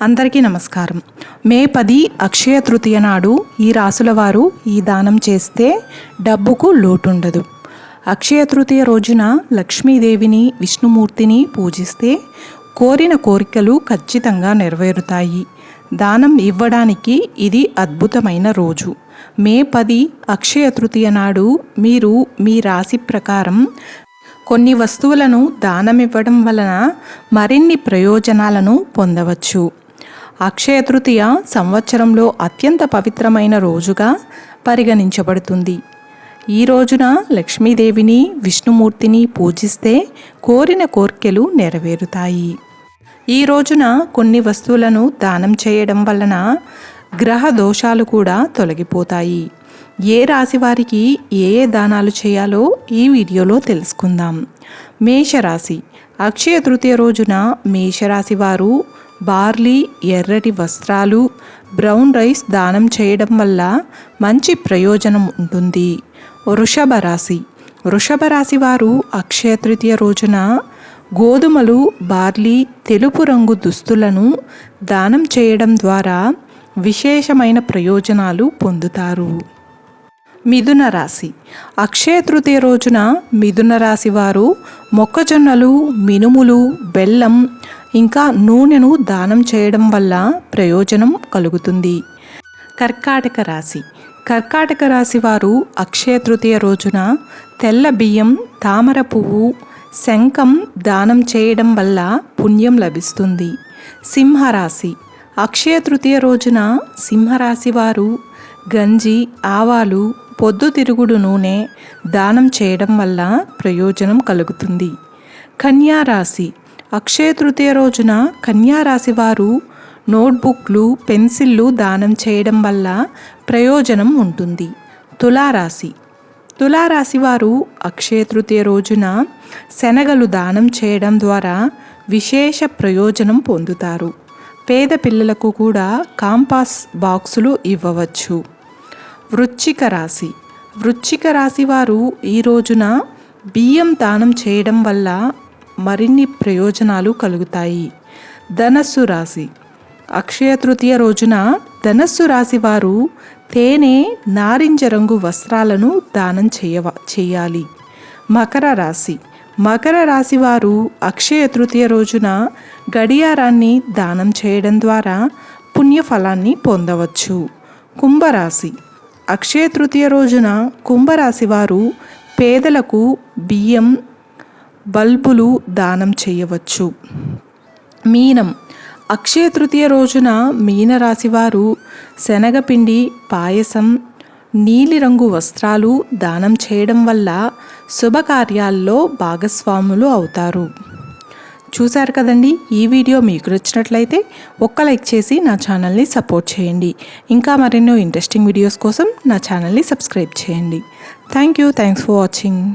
అందరికీ నమస్కారం. మే పది అక్షయ తృతీయ నాడు ఈ రాసుల వారు ఈ దానం చేస్తే డబ్బుకు లోటుండదు. అక్షయ తృతీయ రోజున లక్ష్మీదేవిని విష్ణుమూర్తిని పూజిస్తే కోరిన కోరికలు ఖచ్చితంగా నెరవేరుతాయి. దానం ఇవ్వడానికి ఇది అద్భుతమైన రోజు. మే పది అక్షయ తృతీయ నాడు మీరు మీ రాశి ప్రకారం కొన్ని వస్తువులను దానమివ్వడం వలన మరిన్ని ప్రయోజనాలను పొందవచ్చు. అక్షయ తృతీయ సంవత్సరంలో అత్యంత పవిత్రమైన రోజుగా పరిగణించబడుతుంది. ఈ రోజున లక్ష్మీదేవిని విష్ణుమూర్తిని పూజిస్తే కోరిన కోర్కెలు నెరవేరుతాయి. ఈ రోజున కొన్ని వస్తువులను దానం చేయడం వలన గ్రహ దోషాలు కూడా తొలగిపోతాయి. ఏ రాశి వారికి ఏ ఏ దానాలు చేయాలో ఈ వీడియోలో తెలుసుకుందాం. మేషరాశి. అక్షయ తృతీయ రోజున మేషరాశి వారు బార్లీ ఎర్రటి వస్త్రాలు బ్రౌన్ రైస్ దానం చేయడం వల్ల మంచి ప్రయోజనం ఉంటుంది. వృషభ రాశి. వృషభ రాశి వారు అక్షయ తృతీయ రోజున గోధుమలు బార్లీ తెలుపు రంగు దుస్తులను దానం చేయడం ద్వారా విశేషమైన ప్రయోజనాలు పొందుతారు. మిథున రాశి. అక్షయ తృతీయ రోజున మిథున రాశి వారు మొక్కజొన్నలు మినుములు బెల్లం ఇంకా నూనెను దానం చేయడం వల్ల ప్రయోజనం కలుగుతుంది. కర్కాటక రాశి. కర్కాటక రాశి వారు అక్షయ తృతీయ రోజున తెల్ల బియ్యం తామర పువ్వు శంఖం దానం చేయడం వల్ల పుణ్యం లభిస్తుంది. సింహరాశి. అక్షయ తృతీయ రోజున సింహరాశి వారు గంజి ఆవాలు పొద్దుతిరుగుడు నూనె దానం చేయడం వల్ల ప్రయోజనం కలుగుతుంది. కన్యారాశి అక్షయ తృతీయ రోజున కన్యారాశి వారు నోట్బుక్లు పెన్సిళ్ళు దానం చేయడం వల్ల ప్రయోజనం ఉంటుంది. తులారాశి. తులారాశి వారు అక్షయ తృతీయ రోజున శనగలు దానం చేయడం ద్వారా విశేష ప్రయోజనం పొందుతారు. పేద పిల్లలకు కూడా కాంపాస్ బాక్సులు ఇవ్వవచ్చు. వృచ్చిక రాశి. వృచ్చిక రాశి వారు ఈ రోజున బియ్యం దానం చేయడం వల్ల మరిన్ని ప్రయోజనాలు కలుగుతాయి. ధనస్సు రాశి. అక్షయ తృతీయ రోజున ధనస్సు రాశి వారు తేనె నారింజ రంగు వస్త్రాలను దానం చేయవ చేయాలి. మకర రాశి. మకర రాశి వారు అక్షయ తృతీయ రోజున గడియారాన్ని దానం చేయడం ద్వారా పుణ్యఫలాన్ని పొందవచ్చు. కుంభరాశి. అక్షయ తృతీయ రోజున కుంభరాశి వారు పేదలకు బియ్యం బల్బులు దానం చేయవచ్చు. మీనం. అక్షయ తృతీయ రోజున మీనరాశి వారు శనగపిండి పాయసం నీలిరంగు వస్త్రాలు దానం చేయడం వల్ల శుభకార్యాల్లో భాగస్వాములు అవుతారు. చూశారు కదండి? ఈ వీడియో మీకు నచ్చినట్లయితే ఒక్క లైక్ చేసి నా ఛానల్ని సపోర్ట్ చేయండి. ఇంకా మరెన్నో ఇంట్రెస్టింగ్ వీడియోస్ కోసం నా ఛానల్ని సబ్స్క్రైబ్ చేయండి. Thank you. Thanks for watching.